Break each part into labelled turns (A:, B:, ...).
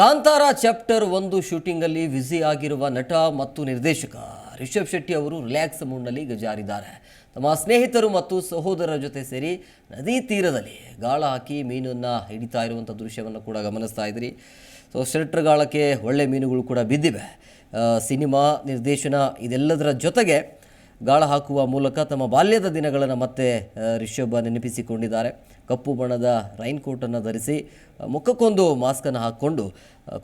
A: Kantara chapter ಒಂದು ಶೂಟಿಂಗಲ್ಲಿ busy ಆಗಿರುವ ನಟ ಮತ್ತು ನಿರ್ದೇಶಕ. ರಿಷಬ್ ಶೆಟ್ಟಿ ಅವರು ರಿಲ್ಯಾಕ್ಸ್ ಮೂಡ್ನಲ್ಲಿ ಗಜಾರಿದ್ದಾರೆ. ಜಾರಿದ್ದಾರೆ ತಮ್ಮ ಸ್ನೇಹಿತರು ಮತ್ತು ಸಹೋದರರ ಜೊತೆ ಸೇರಿ ನದಿ ತೀರದಲ್ಲಿ ಗಾಳ ಹಾಕಿ ಮೀನನ್ನು ಹಿಡಿತಾ ಇರುವಂಥ ದೃಶ್ಯವನ್ನು ಕೂಡ ಗಮನಿಸ್ತಾ ಇದ್ರಿ. ಸೊ, ಶೆಟ್ರ್ ಗಾಳಕ್ಕೆ ಒಳ್ಳೆ ಮೀನುಗಳು ಕೂಡ ಬಿದ್ದಿವೆ. ಸಿನಿಮಾ ನಿರ್ದೇಶನ ಇದೆಲ್ಲದರ ಜೊತೆಗೆ ಗಾಳ ಹಾಕುವ ಮೂಲಕ ತಮ್ಮ ಬಾಲ್ಯದ ದಿನಗಳನ್ನು ಮತ್ತೆ ರಿಷಭ ನೆನಪಿಸಿಕೊಂಡಿದ್ದಾರೆ. ಕಪ್ಪು ಬಣ್ಣದ ರೈನ್ ಕೋಟನ್ನು ಧರಿಸಿ ಮುಖಕ್ಕೊಂದು ಮಾಸ್ಕನ್ನು ಹಾಕ್ಕೊಂಡು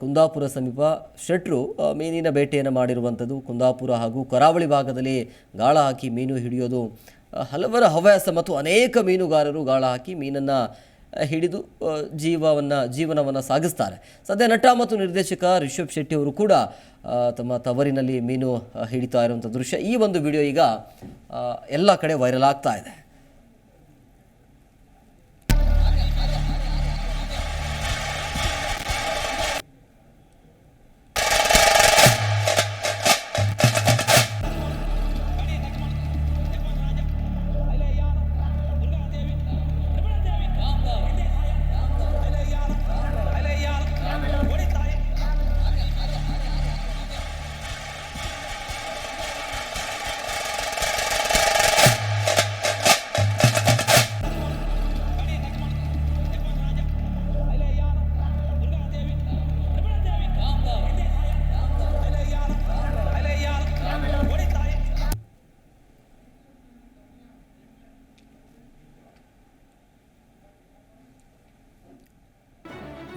A: ಕುಂದಾಪುರ ಸಮೀಪ ಶೆಟ್ರು ಮೀನಿನ ಬೇಟೆಯನ್ನು ಮಾಡಿರುವಂಥದ್ದು. ಕುಂದಾಪುರ ಹಾಗೂ ಕರಾವಳಿ ಭಾಗದಲ್ಲಿ ಗಾಳ ಹಾಕಿ ಮೀನು ಹಿಡಿಯೋದು ಹಲವರ ಹವ್ಯಾಸ ಮತ್ತು ಅನೇಕ ಮೀನುಗಾರರು ಗಾಳ ಹಾಕಿ ಮೀನನ್ನು ಹಿಡಿದು ಜೀವವನ್ನು, ಜೀವನವನ್ನು ಸಾಗಿಸ್ತಾರೆ. ಸದ್ಯ ನಟ ಮತ್ತು ನಿರ್ದೇಶಕ ರಿಷಬ್ ಶೆಟ್ಟಿ ಅವರು ಕೂಡ ತಮ್ಮ ತವರಿನಲ್ಲಿ ಮೀನು ಹಿಡಿತಾ ಇರುವಂಥ ದೃಶ್ಯ. ಈ ಒಂದು ವಿಡಿಯೋ ಈಗ ಎಲ್ಲ ಕಡೆ ವೈರಲ್ ಆಗ್ತಾ ಇದೆ.